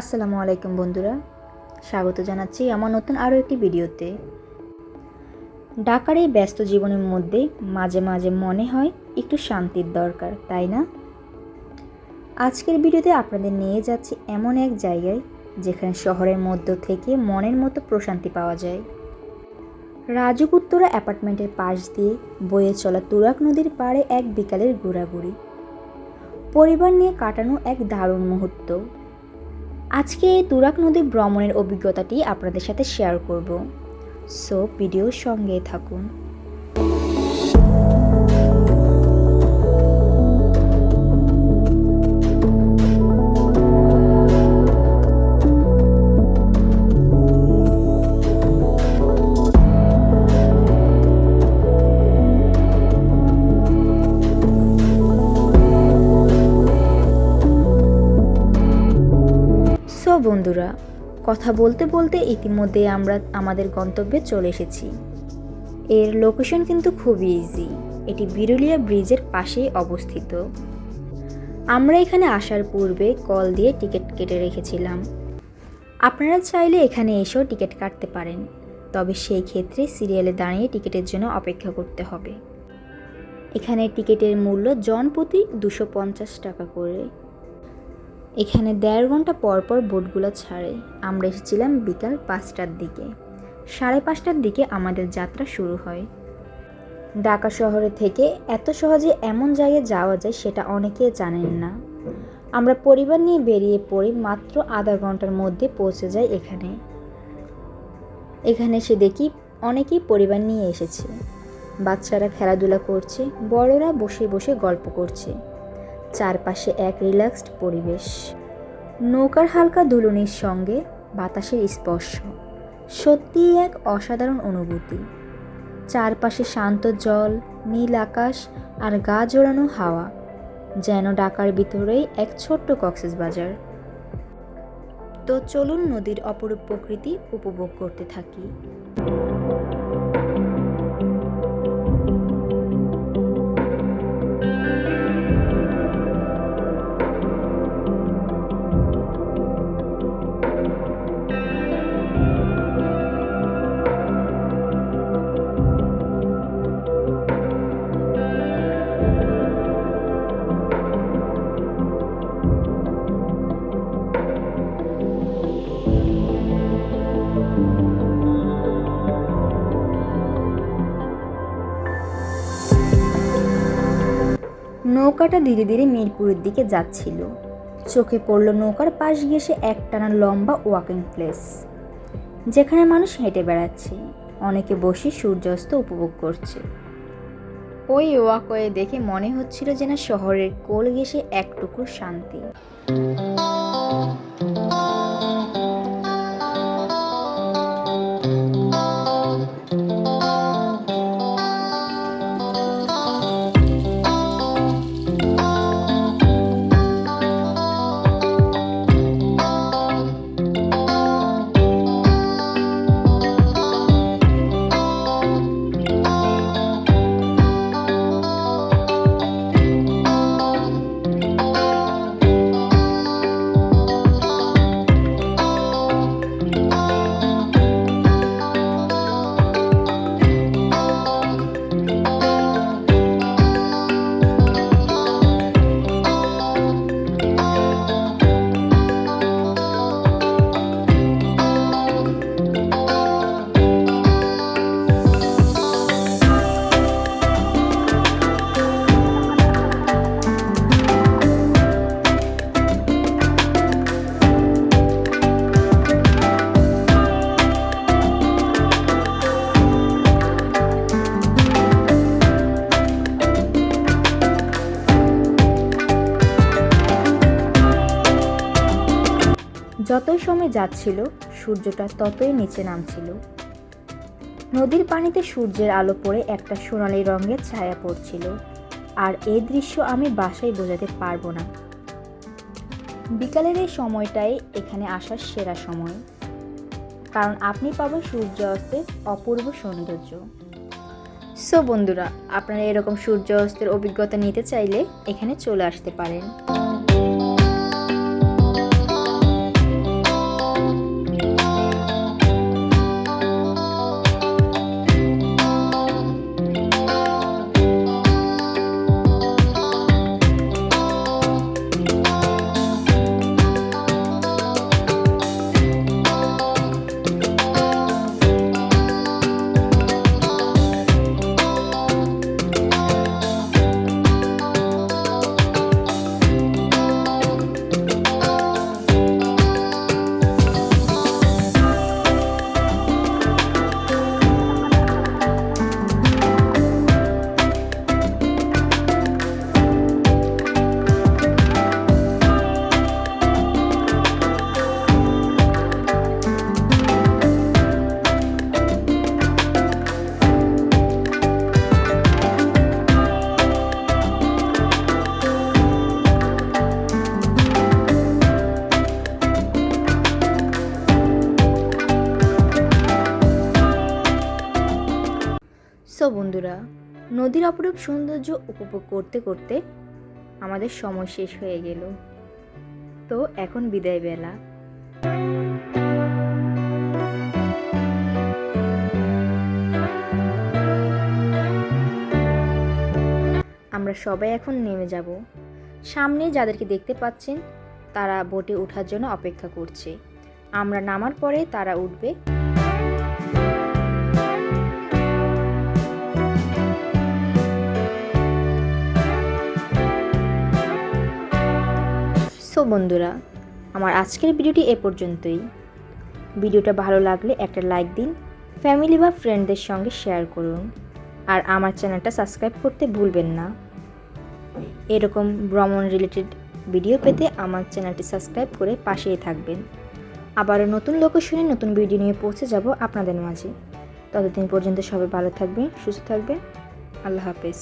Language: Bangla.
আসসালামু আলাইকুম বন্ধুরা। স্বাগত জানাচ্ছি আমার নতুন আরও একটি ভিডিওতে। ঢাকার এই ব্যস্ত জীবনের মধ্যে মাঝে মাঝে মনে হয় একটু শান্তির দরকার, তাই না? আজকের ভিডিওতে আপনাদের নিয়ে যাচ্ছি এমন এক জায়গায় যেখানে শহরের মধ্য থেকে মনের মতো প্রশান্তি পাওয়া যায়। রাজুক উত্তরা অ্যাপার্টমেন্টের পাশ দিয়ে বয়ে চলা তুরাক নদীর পাড়ে এক বিকালের ঘোরাঘুরি। পরিবার নিয়ে কাটানো এক দারুণ মুহূর্ত। আজকে তুরাক নদী ভ্রমণের অভিজ্ঞতাটি আপনাদের সাথে শেয়ার করব। সো ভিডিওর সঙ্গে থাকুন। বন্ধুরা, কথা বলতে বলতে ইতিমধ্যে আমরা আমাদের গন্তব্যে চলে এসেছি। এর লোকেশন কিন্তু খুবই ইজি এটি বিরুলিয়া ব্রিজের পাশেই অবস্থিত। আমরা এখানে আসার পূর্বে কল দিয়ে টিকিট কেটে রেখেছিলাম। আপনারা চাইলে এখানে এসেও টিকিট কাটতে পারেন, তবে সেই ক্ষেত্রে সিরিয়ালে দাঁড়িয়ে টিকিটের জন্য অপেক্ষা করতে হবে। এখানে টিকিটের মূল্য জনপ্রতি দুশো টাকা করে। এখানে দেড় ঘণ্টা পর পর বোটগুলো ছাড়ে। আমরা এসেছিলাম বিকাল পাঁচটার দিকে। সাড়ে পাঁচটার দিকে আমাদের যাত্রা শুরু হয়। ঢাকা শহরে থেকে এত সহজে এমন জায়গায় যাওয়া যায় সেটা অনেকে জানেন না। আমরা পরিবার নিয়ে বেরিয়ে পড়ি মাত্র আধা ঘণ্টার মধ্যে পৌঁছে যাই এখানে। এখানে এসে দেখি অনেকেই পরিবার নিয়ে এসেছে। বাচ্চারা খেলাধুলা করছে, বড়রা বসে বসে গল্প করছে। চারপাশে এক রিল্যাক্সড পরিবেশ। নৌকার হালকা দুলুনির সঙ্গে বাতাসের স্পর্শ। সত্যিই এক অসাধারণ অনুভূতি। চারপাশে শান্ত জল, নীল আকাশ আর গা জোড়ানো হাওয়া, যেন ঢাকার ভিতরেই এক ছোট্ট কক্সেস বাজার। তো চলুন নদীর অপরূপ প্রকৃতি উপভোগ করতে থাকি। নৌকাটা ধীরে ধীরে মিরপুরের দিকে যাচ্ছিল। চোখে পড়ল নৌকার পাশ ঘেসে একটানা লম্বা ওয়াকিং প্লেস যেখানে মানুষ হেঁটে বেড়াচ্ছে। অনেকে বসে সূর্যাস্ত উপভোগ করছে। ওই ওয়াকওয়ে দেখে মনে হচ্ছিল যেন শহরের কোল ঘেসে এক টুকরো শান্তি। যতই সময় যাচ্ছিল, সূর্যটা ততই নিচে নামছিল। নদীর পানিতে সূর্যের আলো পড়ে একটা সোনালি রঙের ছায়া পড়ছিল। আর এই দৃশ্য আমি বাসায় বোঝাতে পারব না। বিকালের এই সময়টাই এখানে আসার সেরা সময়। কারণ আপনি পাবেন সূর্য অস্তের অপূর্ব সৌন্দর্য। সো বন্ধুরা, আপনারা এরকম সূর্য অস্তের অভিজ্ঞতা নিতে চাইলে এখানে চলে আসতে পারেন। সো বন্ধুরা, নদীর অপরূপ সৌন্দর্য উপভোগ করতে করতে আমাদের সময় শেষ হয়ে গেল। তো এখন বিদায় বেলা। আমরা সবাই এখন নেমে যাব। সামনে যাদেরকে দেখতে পাচ্ছেন, তারা বোটে ওঠার জন্য অপেক্ষা করছে। আমরা নামার পরে তারা উঠবে। সো বন্ধুরা, আমার আজকের ভিডিওটি এ পর্যন্তই। ভিডিওটা ভালো লাগলে একটা লাইক দিন, ফ্যামিলি বা ফ্রেন্ডদের সঙ্গে শেয়ার করুন, আর আমার চ্যানেলটা সাবস্ক্রাইব করতে ভুলবেন না। এরকম ভ্রমণ রিলেটেড ভিডিও পেতে আমার চ্যানেলটি সাবস্ক্রাইব করে পাশেই থাকবেন। আবারও নতুন লোকেশনে নতুন ভিডিও নিয়ে পৌঁছে যাব আপনাদের মাঝে। ততদিন পর্যন্ত সবাই ভালো থাকবেন, সুস্থ থাকবেন। আল্লাহ হাফেজ।